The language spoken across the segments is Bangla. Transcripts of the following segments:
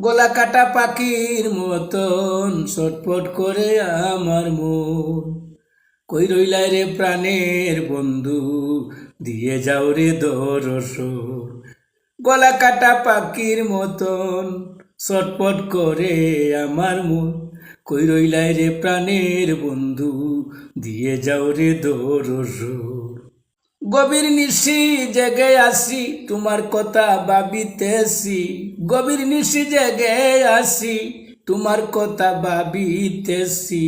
গলা কাটা পাখির মতন ছটপট করে আমার মন। কই রইলাই রে প্রাণের বন্ধু, দিয়ে যাও রে দরসর। গলা কাটা পাখির মতন ছটপট করে আমার মন। কই রইলাই রে প্রাণের বন্ধু, দিয়ে যাও রে দরসর। গভীর নিশি জেগে আসি, তোমার কথা ভাবিতেছি। গভীর নিশি জেগে আসি, তোমার কথা ভাবিতেছি।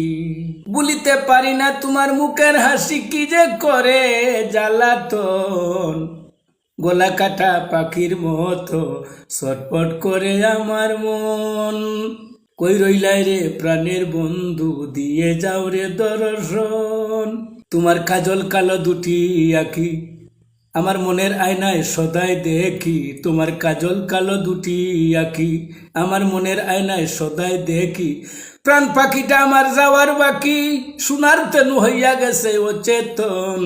বলিতে পারি না তোমার মুখের হাসি কি যে করে জ্বালাতন। গলা কাটা পাখির মতো ছটপট করে আমার মন। কই রইলাই রে প্রাণের বন্ধু, দিয়ে যাও রে দর্শন। তোমার কাজল কালো দুটি আঁকি। আমার মনের আয়নায় সদাই দেখি, তোমার কাজল কালো দুটি আঁকি। আমার মনের আয়নায় সদাই দেখি, প্রাণ পাখিটা আমার যাওয়ার বাকি। সোনার তেনু হইয়া গেছে ও চেতন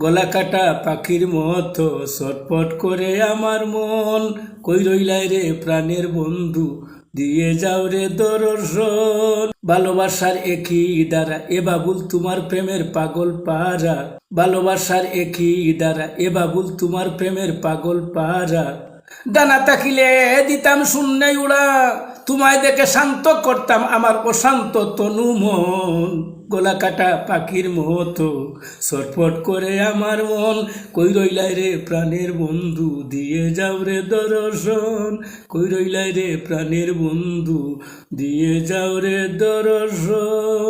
গলা কাটা পাখির মতো ছটপট করে আমার মন। কই রইলাই রে প্রাণের বন্ধু? দিয়ে যাও রে দর্শন। ভালোবাসার একই দ্বারা, এ বাবুল তোমার প্রেমের পাগল পারা ভালোবাসার একই দ্বারা, এ বাবুল তোমার প্রেমের পাগল পারা ডানা তাকিলে দিতাম শূন্য উড়া, তোমায় দেখে শান্ত করতাম আমার অশান্ত তনু মন গলা কাটা পাখির মতো। সটফট করে আমার মন, কই রইলাই রে প্রাণের বন্ধু, দিয়ে যাও রে দর্শন। কই রইলাই রে প্রাণের বন্ধু, দিয়ে যাও রে দর্শন।